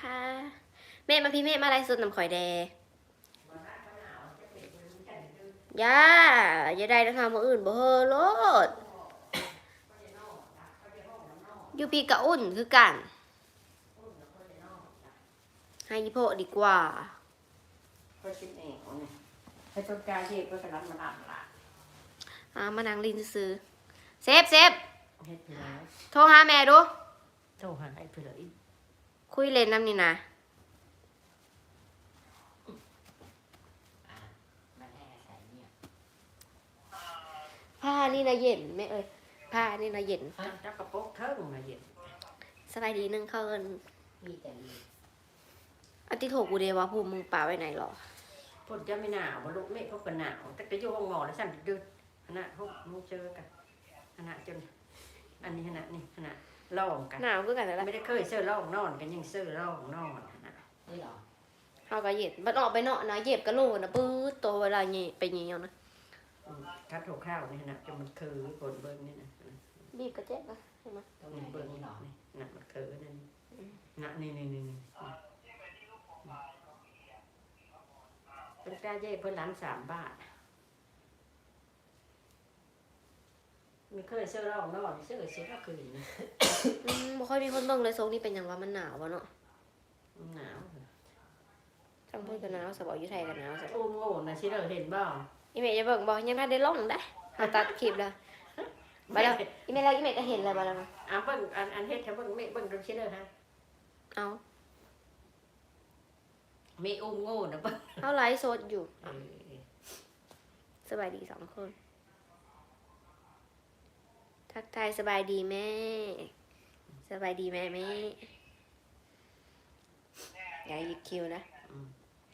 นะคะ แม่มาพี่แม่มาอะไรสุดน้ำข่อยแดย่าอย่าได้นะคะมืออื่นบ่เฮอโลดอยู่พี่กะอุ่นคือกันให้ยี่โพดีกว่าก็คิดเองเอาเนี่ยให้ต้นกล้าเย็บก็กระนั้นมันอ่านละอ่ามานั่งลินซื้อเซฟเซฟเฮ็ดไปแล้วโทรหาแม่ดูโทรหาไอ้เพื่อนอีก คุยเล่นน้ำนี่นะมาแน่ใส่เนี่ยผ้านี่นะเย็นแม่เอ้ยผ้านี่นะเย็นเจ้ากระโปรงเทิงมาเย็นสบายดีนึงเขาเอินมีแต่มีอันที่โถกูเดว่าพูมึงป่าไว้ไหนหรอพ่นจะไม่หนาวบรรลุเมฆเขาก็หนาวแต่ก็อยู่ห้องหมอแล้วสั่นดืดขนาดห้องมึงเจอกันขนาดจนอันนี้ขนาดนี่ขนาด ล่องกันหนาวคือกันแล้วไม่ได้เคยเสื้อล่องนอนกันยังเสื้อล่องนอนนะนี่เหรอเขาก็เย็นบัดออกไปเนาะนะเย็บกระโหลกนะปื๊ดโตเวลาเงี้ยไปเงี้ยนะอืมคัดหัวข้าวนี่ขนาดจนมันคือผลเบิ้งนี่นะบีบกระเจ็บนะใช่ไหมตรงไหนเบิ้งนี่นี่เหรอหนักมันคือนั่นหนักนี่นี่นี่นี่เป็นกล้าเย่เพื่อนร้านสามบาท ไม่เคยเสื้อล่องนอนเสื้อเสื้อก็คือนะอืมบ่ค่อยมีคนเบิ่งเลยโซกนี่เป็นอย่างว่ามันหนาววะเนาะหนาวจังพูดกันหนาวสบออยู่ไทยกันหนาวสบโอ้โง่นะชิเราเห็นบ้างอีเมย์จะเบิ่งบอกยังถ้าได้ล่องได้หาตัดคลิปแล้วไปแล้วอีเมย์แล้วอีเมย์ก็เห็นเลยไปแล้วนะอะเบิ้งอันอันเฮ็ดแค่เบิ้งไม่เบิ้งดูชิเราฮะเอาไม่อุ้มโง่นะเบิ้งเอาไลฟ์โซดอยู่เออสบายดีสองคน ทักทายสบายดีแม่ สบายดีแม่แม่อย่าหยิบคิวนะ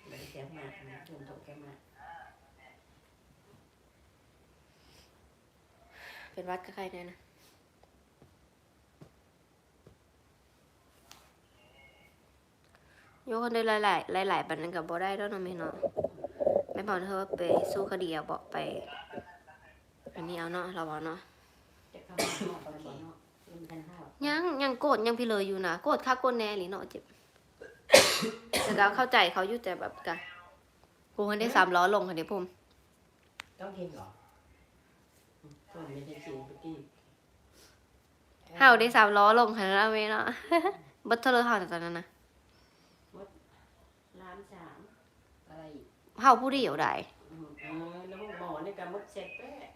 เดี๋ยวแกมานะจุ่มตัวแกมาเป็นวัดกับใครเนี่ยนะโยกคนได้หลายหลายๆหลายๆบันนั้นกับบ่ได้แล้วเนาะแม่เนาะแม่บอกเธอว่าไปสู้คดีเอาบอกไป อันนี้เอาเนาะเราเอาเนาะ จะเข้ามาหม้อไปบ่เนาะลืมกันข้าวยังยังโกรธยังพี่เลยอยู่นะโกรธค่าโกรธแน่หรือเนาะเจ็บ แต่ก็เข้าใจเขาอยู่แต่แบบกันกูให้ได้สามล้อลงค่ะเดี๋ยวพุ่มต้องกินเหรอก็ไม่ได้กินเมื่อกี้เฮาได้สามล้อลงค่ะนะเว้ยเนาะ บัตเทอร์เฮาแต่ตอนนั้นนะร้านสามอะไรอีกเฮาผู้เดียวได้อืมเออแล้วหมอนี่ก็มดเสร็จแป๊ะไป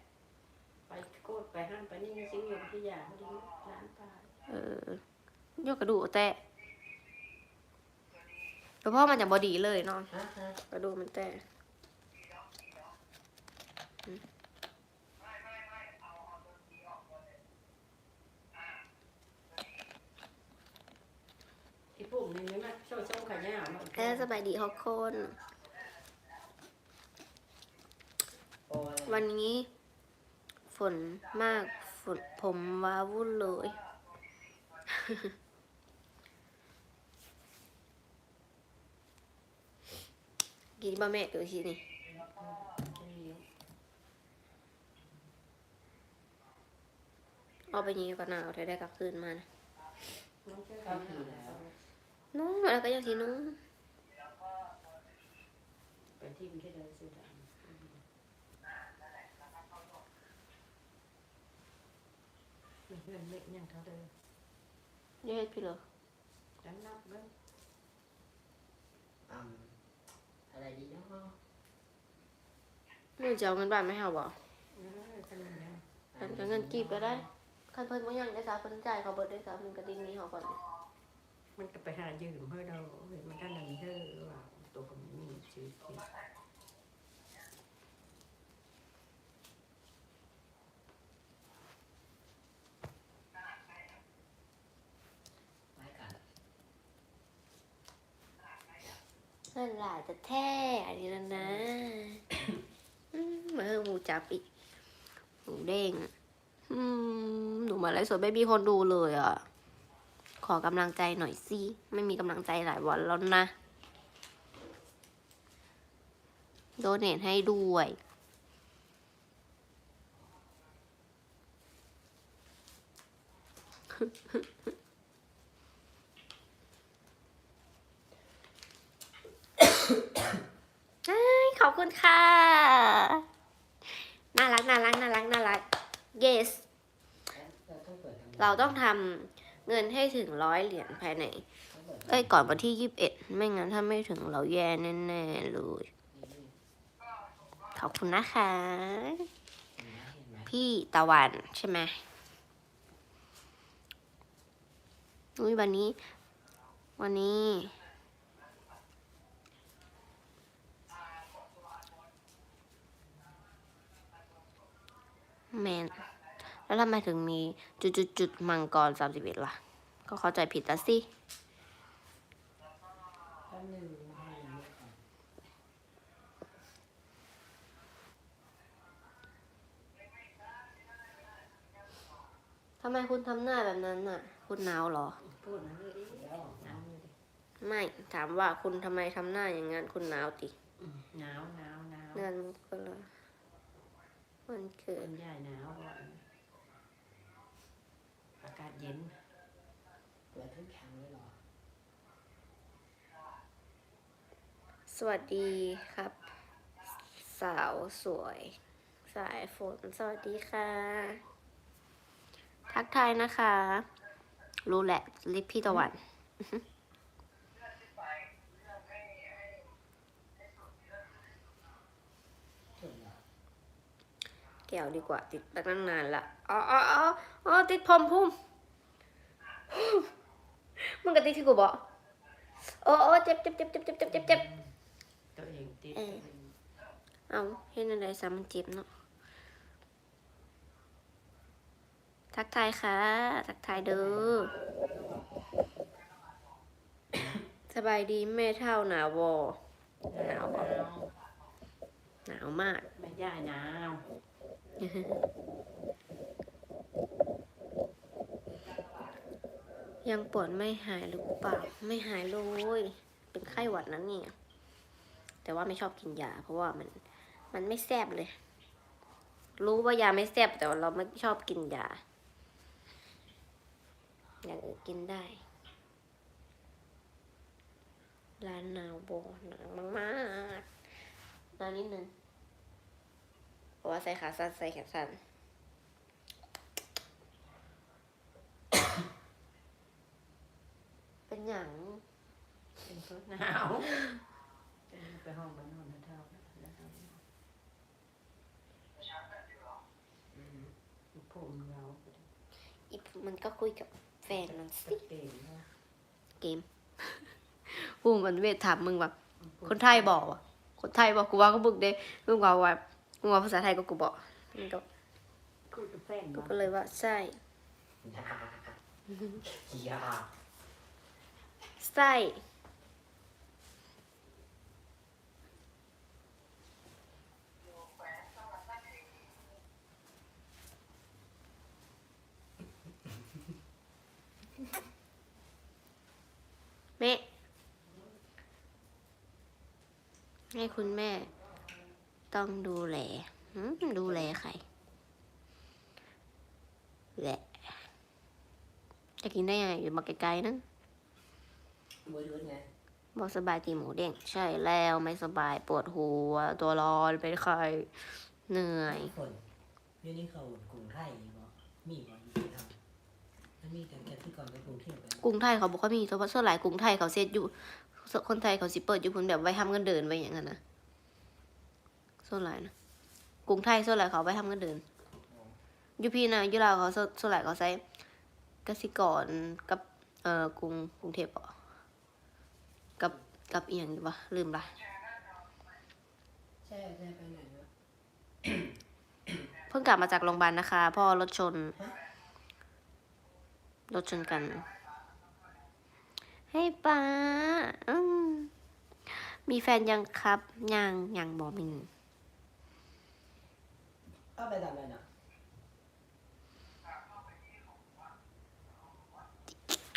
โค ตรไปห้างไปนี่ซื้ออยู่ที่ยาเขาดีร้านปลาเออโยกกระดูกแต่แต่พ่อมันจะบอดีเลยเนาะฮะฮะกระดูกมันแต่ที่ปุ่มนี่ไม่มาโซ่โซ่ขายาวเนาะแค่สบายดีทุกคนโอ้ยวันนี้ฝ นมากฝนผมว้าวุ่นเลย กินบะแม่ดูทีนี่เอาไปยิงก่อนนาวเธอได้กลับคืนมานะน้องเชื่อเข้าเขาทีถือแล้วนุ่งแล้วก็ยังทีนุ่งไปที่มันที่เดินซื้อได้ไม่เพื่อนไม่ยังเขาเดินเยอะพี่เหรอจำนับเบิ้งอืมอะไรดีเนาะเรื่องจะเอาเงินบ้านไม่ให้เอาบ่เออขนมยังเป็นก็เงินกีบก็ได้คันเพิ่นบ่ยังได้สาเพิ่นจ่ายเขาเบิดได้สาเพิ่นก็ดิ้งหนี้เขาก่อนมันก็ไปหายืมเพื่อเราเห็นมันก็นั่นเด้อว่าตัวผมมีชีวิตที่ ไว้กัน นั่นหล่ะจะแท้อันนี้แล้วนะอืมมาเฮอหมูจับอีกหมูเด้งอืมหนูมาไลฟ์สดไม่มีคนดูเลยอะ ขอกำลังใจหน่อยสิไม่มีกำลังใจหลายวันแล้วนะ โดเนทให้ด้วย อบ คุณค่ะ น่ารักน่ารักน่ารักน่ารัก yes เราต้องเปิดทำเราต้องทำเงินให้ถึงร้อยเหรียญภายใน เอ้ย ก่อนวันที่ยี่สิบเอ็ด ไม่งั้นถ้าไม่ถึงเราแย่แน่ๆเลย ขอบคุณนะคะ พี่ตะวันใช่ไหมอุ้ยวันนี้ วันนี้ แมน แล้วทำไมถึงมีจุดจุดจุดๆๆมังกรสามสิบเอ็ดล่ะ ก็เข้าใจผิดแล้วสิแป๊บนึงให้มันเลือกก่อนทำไมคุณทำหน้าแบบนั้นน่ะ คุณหนาวเหรอ พูดนะเลยดิแล้วหนาวเลยดิไม่ ถามว่าคุณทำไมทำหน้าอย่างนั้น คุณหนาวติอืมหนาวหนาวหนาว นั่นมันก็เลย มันเกิเป็ดนใหญ่หนาวบ่อยอากาศเย็นเปิดทุกครั้งเลยเหรอ สวัสดีครับ สาวสวย สายฝนสวัสดีค่ะ ทักทายนะคะ รู้แหละลิปพี่ตะวัน ส่วนเหรอ แก้วดีกว่า ติดตั้งนานละอ๋ออ๋ออ๋ออ๋อติดผมพุ่มมึงก็ติดที่กูบอกโอ้โอ้เจ็บเจ็บเจ็บเจ็บเจ็บเจ็บเจ็บเจ็บตัวเองติดเออเอาเห็นอะไรซ้ำมันเจ็บเนาะทักทายค่ะ ทักทายเด้อสบายดีแม่เท่าหนาววอหนาวหนาวหนาวมาก แม่ย่าหนาว ยังปวดไม่หายหรือเปล่า ไม่หายเลย เป็นไข้หวัดนั้นเนี่ย แต่ว่าไม่ชอบกินยา เพราะว่ามัน มันไม่แซ่บเลย รู้ว่ายาไม่แซ่บแต่ว่าเราไม่ชอบกินยา อย่างอื่นกินได้ร้านหนาวโบหนาวมากๆหนาวนิดนึง เพราะว่าใส่ขาสั้นใส่แขนสั้นเป็นอย่างเป็นเพราะหนาวไปห้องบ้านนอนนะเท่านะครับอืมผมยาวอีกมันก็คุยกับแฟนมันสิเก่งนะเกมกูมันเวทถามมึงว่าคนไทยบอกว่ะคนไทยบอกกูว่าก็บึกเด้มึงว่าว่า มึงว่าภาษาไทยก็กูบอกมึงก็พูดกับแฟนกูบ่ก็เลยว่าใช่ยาใช่แม่ให้คุณแม่ ต้องดูแลหืมดูแลใครแหละจะกินได้ยังไงอยู่มาไกลๆนั่นบวยด้วยไงบอกสบายตีหมูเด้งใช่แล้วไม่สบายปวดหัว ตัวร้อนเป็นไข้เหนื่อยคนเรื่องนี้เขากรุงไทยบ่มีบ่อยู่ที่ทำมันมีแต่แค่ที่ก่อนไปกรุงเทพไปกรุงไทยเขาบอกว่ามีแต่ว่าส่วนหลายกรุงไทยเขาเซตอยู่ส่วนคนไทยเขาสิเปิดอยู่พุ่นแบบไว้ทำเงินเดินไว้อย่างนั้นนะ ส่วนหลายนะกรุงไทยส่วนหลายเขาเอาไว้ทำเงินเดินอยู่พี่นะอยู่ลาวเขาส่วนส่วนหลายเขาใช้กสิกรกับเอ่อกรุงกรุงเทพเหรอกับกับเอียงดีวะลืมละใช่ใช่ไปไหนวะเพิ่งกลับมาจากโรงพยาบาลนะคะพ่อรถชน รถชนกัน ให้ป้าอืมมีแฟนยังครับ ยังยังบอมี เอาไปทำอะไรน่ะ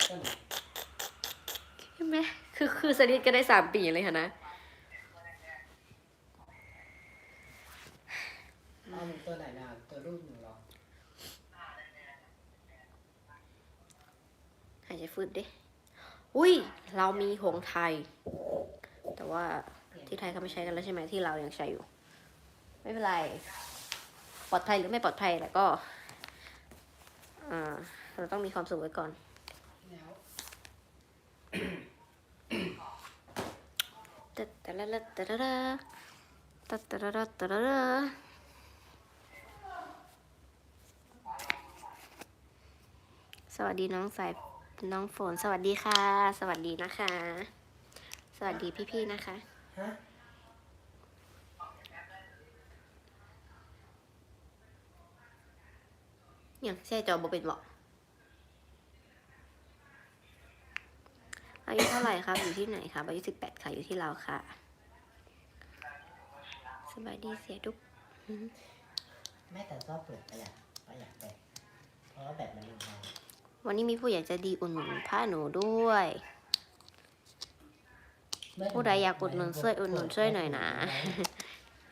ก็ไหนใช่ไหมคือคือสนิทก็ได้สามปีเลยค่ะนะเอาตัวไหนน่ะตัวรูปหนึ่งเหรอหายใจฟืดดิ อุ้ย เรามีหงส์ไทย แต่ว่าเทที่ไทยเขาไม่ใช้กันแล้วใช่ไหมที่เรายังใช้อยู่ ไม่เป็นไรป ลอดภัยหรือไม่ปลอดภัยแต่ก็อ่าเราต้องมีความสุขไว้ก่อนแล้วตัดตะละละตะละละตัดตะละละตะละละสวัสดีน้องสายน้องฝน สวัสดีค่ะ สวัสดีนะคะ สวัสดีพี่ๆนะคะ ฮะ อ ย่างแช่จอบ่เป็นบอกอายุเท่าไหร่ครับ อยู่ที่ไหนครับอายุสิบแปดค่ะ อยู่ที่เราวค่ะ สบายดีเสียดุกแม่แต่ชอบเปิดประหยัดประหยัดแบตเพราะว่าแบตมันลงมาวันนี้มีผู้ใหญ่ใจะดีอุ่นหนุนผ้าหนูด้วย ผู้ใดอยากอุดหนุนช่วยอุดหนุนช่วยหน่อยนะ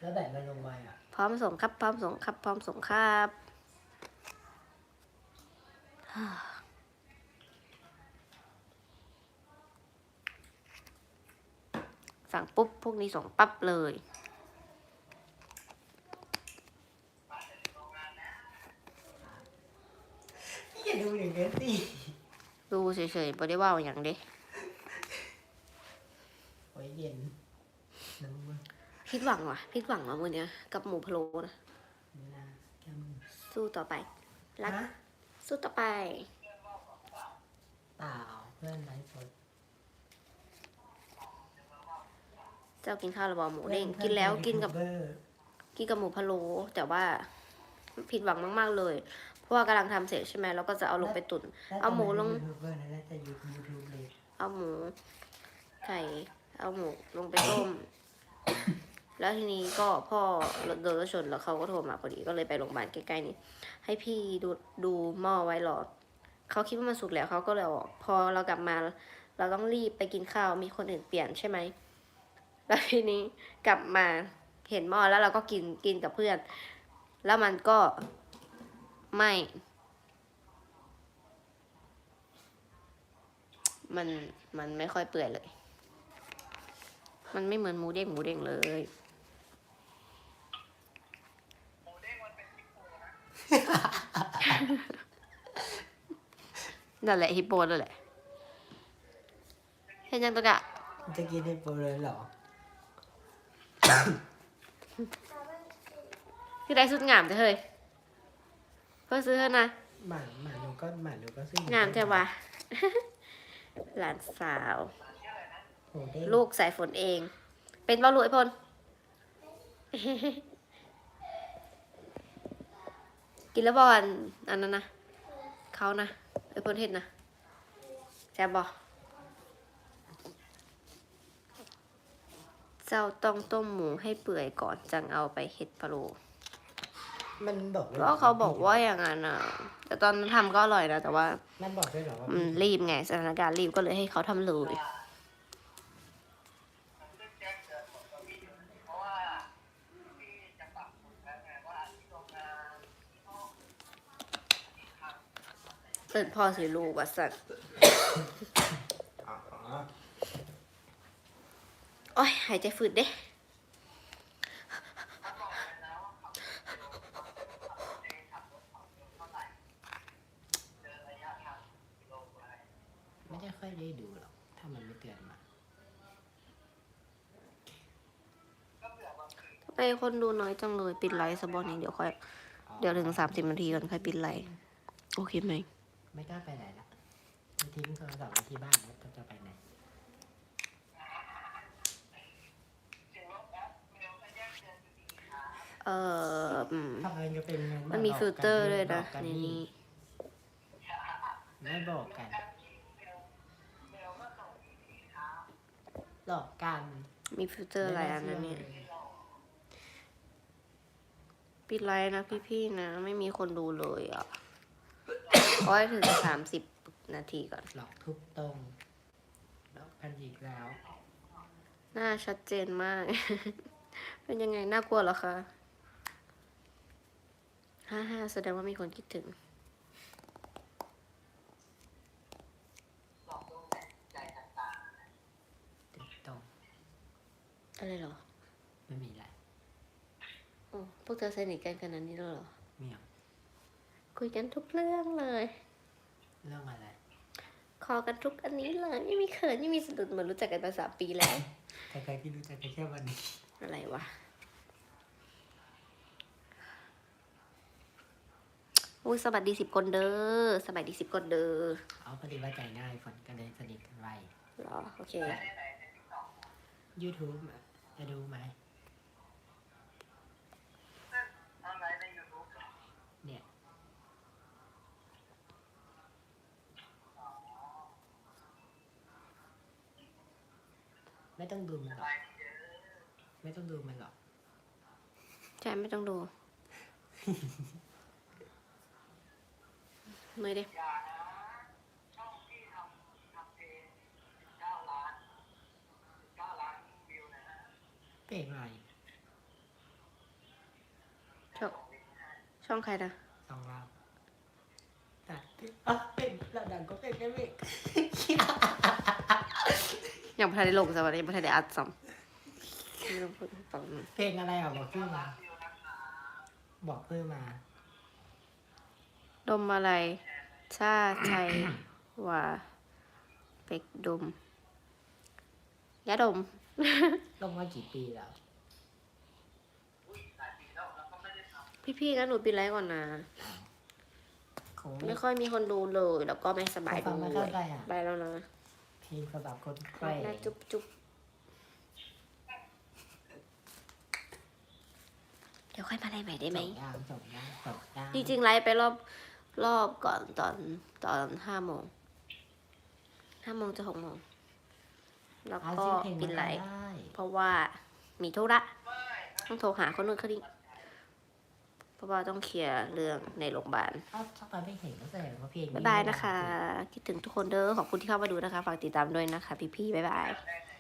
แล้วแบตมันลงมาอะพร้อมส่งครับ พร้อมส่งครับ พร้อมส่งครับ สั่งปุ๊บ พวกนี้ส่งปั๊บเลย อย่าดูอย่างนั้นสิดูเฉยๆไม่ได้ว่าอย่างเด้โอ้ยเย็นน้ำมันผิดหวังว่ะผิดหวังว่ะมือเนี้ย กับหมูพะโล้นะเวลาแก้มือสู้ต่อไป รักฮะ สู้ต่อไปเปล่าเพื่อนไลฟ์สดเจ้ากินข้าวหรือเปล่าหมูเด้งกินแล้วกินกับเพื่อยูทูบเบอร์กินกับหมูพะโล้แต่ว่าผิดหวังมาก ๆ เลย เพราะว่ากำลังทำเสร็จใช่ไหมแล้วก็จะเอาลงไปตุ๋นแล้วเอาหมูลง ยูทูบเบอร์นั่นแหละจะยูทูบเลย เอาหมูไข่เอาหมูลงไปต้ม แล้วทีนี้ก็พ่อโดนรถชนแล้วเขาก็โทรมาพอดีก็เลยไปโรงพยาบาลใกล้ๆนี้ ให้พี่ดูดูหม้อไว้รอเขาคิดว่ามันสุกแล้วเขาก็เลยอออกพอเรากลับมา เราต้องรีบไปกินข้าวมีคนอื่นเปลี่ยนใช่ไหมแล้วทีนี้กลับมาเห็นหม้อแล้วเราก็กินกินกับเพื่อน แล้วมันก็ไม่ มันมันไม่ค่อยเปื่อยเลย มันไม่เหมือนหมูเด้งหมูเด้งเลย นั่นแหละฮิปโปนั่นแหละ เห็นยังตัวกะจะกินให้โปรเลยเหรอคือได้สุดงามจะเฮ้ยเพื่อซื้อเท่านะหมาหมาหนูก็หมาหนูก็ซื้องามใช่ปะหลานสาวหมูเด้งลูกสายฝนเอง เป็นบ้าลูกไอพล กินแล้วบอลอันนั้นนะเขานะไอพลเห็ดนะแซ่บบอกเจ้าต้องต้มหมูให้เปื่อยก่อนจังเอาไปเห็ดพะโล้มันบอกเพราะเขาบอกว่าอย่างนั้นอะ แต่ตอนนั้นทำก็อร่อยนะแต่ว่ามันบอกด้วยเหรอว่า มันรีบไงสถานการณ์รีบก็เลยให้เขาทำเลย เปิดพ่อสิลูกวัสัตว์อ๋อโอ้ยหายใจฝืดเด้ไม่ได้ค่อยได้ดูหรอก ถ้ามันไม่เตือนมาทำไมคนดูน้อยจังเลย ปิดไลฟ์สบอนเองเดี๋ยวค่อย เดี๋ยวถึงสามสิบนาทีก่อนค่อยปิดไลฟ์โอเคไหม ไม่กล้าไปไหนละจะทิ้งโทรศัพท์ไว้ที่บ้านแล้วจะไปไหนเอ่ออืมทำอะไรก็เป็นเงินมันมีฟิลเตอร์ด้วยนะในในนี้ไม่บอกกัน หลอกกัน มีฟิลเตอร์อะไรอันนั้นเนี่ย ปิดไลฟ์นะพี่ๆนะ ไม่มีคนดูเลยอะ ขอให้ถึงสามสิบนาทีก่อน หลอกทุกตรงหลอกกันอีกแล้ว หน้าชัดเจนมาก เป็นยังไง น่ากลัวเหรอคะฮ่าฮ่าแสดงว่ามีคนคิดถึงติดตรงอะไรเหรอ ไม่มีอะไรอ๋อพวกเธอสนิทกันขนาดนี้แล้วเหรอเมียว คุยกันทุกเรื่องเลย เรื่องอะไร คอกันทุกอันนี้เลย ไม่มีเขินไม่มีสะดุดเหมือนรู้จักกันมาสามปีแล้วใครๆที่รู้จักกันแค่วันนี้ อะไรวะอุ้ยสวัสดีสิบคนเด้อสวัสดีสิบคนเด้อเอาพอดีว่าใจง่ายฝนก็เลยสนิทกันไวเหรอ โอเค YouTube อะจะดูไหมเนี่ย ไม่ต้องดูมันหรอกไม่ต้องดูมันหรอกใช่ไม่ต้องดูมือดิเพลงอะไรช่องช่องใครนะสองเราตัดอะเป็นเราดังก็เป็นแค่เมฆ ยังไม่ทันได้ลงสวัสดียังไม่ทันได้อัดซ้ำไม่ต้องพูดต่อมันเพลงอะไรอะบอกชื่อมา บอกเพื่อมา ดมอะไร ชาชัยว่าเป็กดมยาดม ลงมากี่ปีแล้ว พี่ๆงั้นหนูปิดไลฟ์ก่อนนะ คงไม่ค่อยมีคนดูเลย แล้วก็ไม่สบายฟัด้งไม่วเข้ายใจอะไปแล้วนะ เพลงสำหรับคนใกล้นะจุ๊บจุ๊บเดี๋ยวค่อยมาไลฟ์ใหม่ได้ไหมจบยางจบยางจบยางจริงๆไลฟ์ไปรอบรอบก่อนตอนตอนห้าโมงห้าโมงจะหกโมงแล้วเอาก็ชื่อเพลงปิดมาไลได้ฟ์เพราะว่ามีธุระต้องโทรหาคนนู้นคนนี้เพ ราะว่าต้องเคลียร์เรื่องในโรงพยาบาลอ้าวถ้าไปไม่เห็นก็แสดงว่าเพลงบ๊ายบายนะคะ คิดถึงทุกคนเด้อขอบคุณที่เข้ามาดูนะคะ ฝากติดตามด้วยนะคะ พี่ๆบ๊ายบายเ